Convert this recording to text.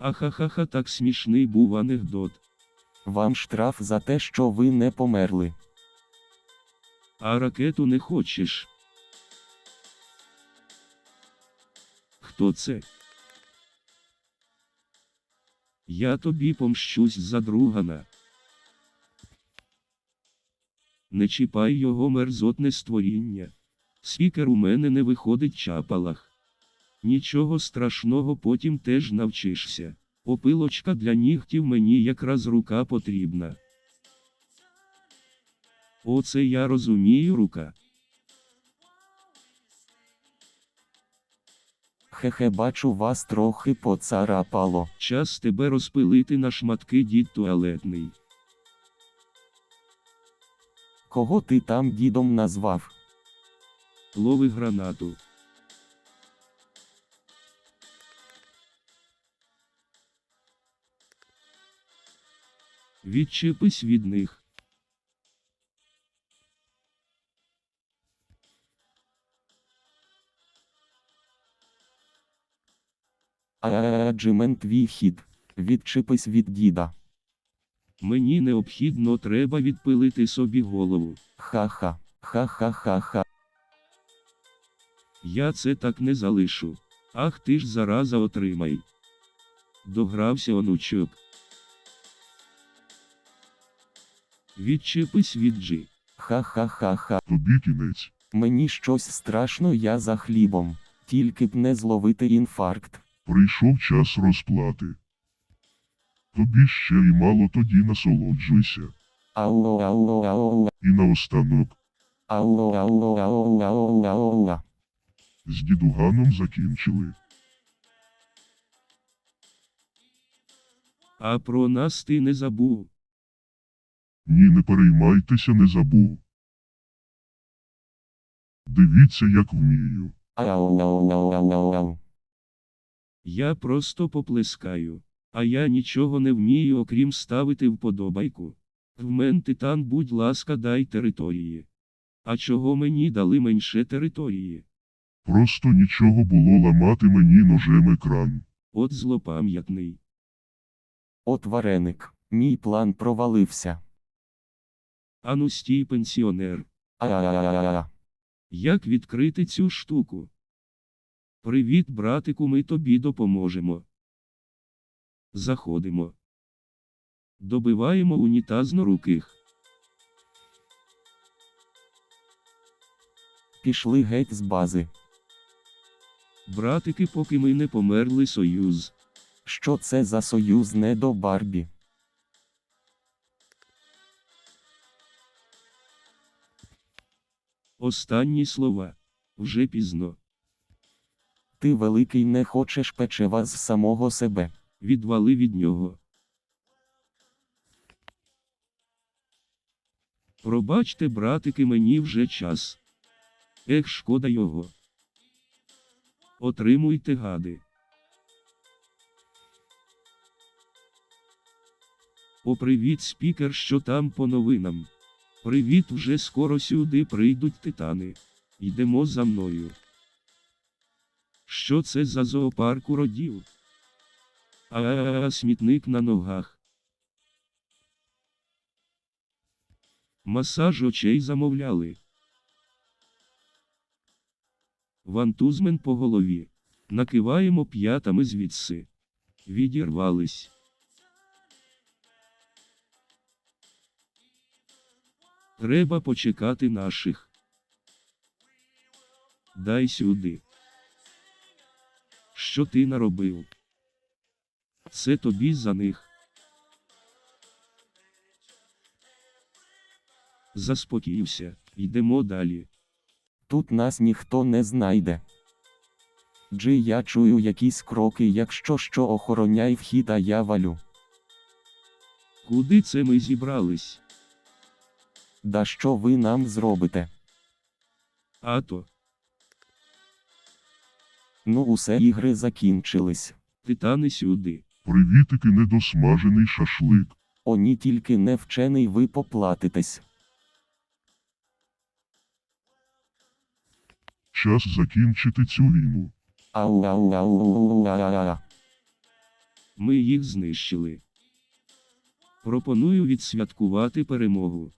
Ахахаха, так смішний був анекдот. Вам штраф за те, що ви не померли. А ракету не хочеш. Хто це? Я тобі помщусь за другана. Не чіпай його мерзотне створіння. Спікер у мене не виходить чапалах. Нічого страшного потім теж навчишся. Опилочка для нігтів мені якраз рука потрібна. Оце я розумію рука. Хе-хе, бачу вас трохи поцарапало. Час тебе розпилити на шматки дід туалетний. Кого ти там дідом назвав? Лови гранату. Відчепись від них. Аджимен твій хід. Відчипись від діда. Мені необхідно треба відпилити собі голову. Ха-ха, ха-ха-ха-ха. Я це так не залишу. Ах ти ж зараза отримай. Догрався онучок. Відчепись від джи. Ха-ха-ха-ха. Тобі кінець. Мені щось страшно, я за хлібом. Тільки б не зловити інфаркт. Прийшов час розплати. Тобі ще й мало тоді насолоджуйся. Ау ау ау І наостанок, ау ау ау ау ау з дідуганом закінчили. А про нас ти не забув. Ні, не переймайтеся, не забув. Дивіться, як вмію. Я просто поплескаю. А я нічого не вмію, окрім ставити вподобайку. В мен титан, будь ласка, дай території. А чого мені дали менше території? Просто нічого було ламати мені ножем екран. От злопам'ятний. От вареник. Мій план провалився. Ану стій пенсіонер. Як відкрити цю штуку? Привіт, братику, ми тобі допоможемо. Заходимо. Добиваємо унітазноруких. Пішли геть з бази. Братики, поки ми не померли союз. Що це за союз не до Барбі? Останні слова. Вже пізно. Ти великий не хочеш печива з самого себе. Відвали від нього. Пробачте, братики, мені вже час. Ех, шкода його. Отримуйте гади. О, привіт, спікер, що там по новинам. Привіт, вже скоро сюди прийдуть титани. Йдемо за мною. Що це за зоопарк уродів? А, смітник на ногах. Масаж очей замовляли. Вантузмен по голові. Накиваємо п'ятами звідси. Відірвались. Треба почекати наших. Дай сюди. Що ти наробив? Це тобі за них. Заспокійся, йдемо далі. Тут нас ніхто не знайде. Джи, я чую якісь кроки, якщо що охороняй вхід, а я валю. Куди це ми зібрались? Да що ви нам зробите? А то, Ну, усе ігри закінчились. титани сюди. Привітики недосмажений шашлик. Оні тільки не вчений ви поплатитесь. Час закінчити цю війну. Ау ау ау ау ау ау Ми їх знищили. Пропоную відсвяткувати перемогу.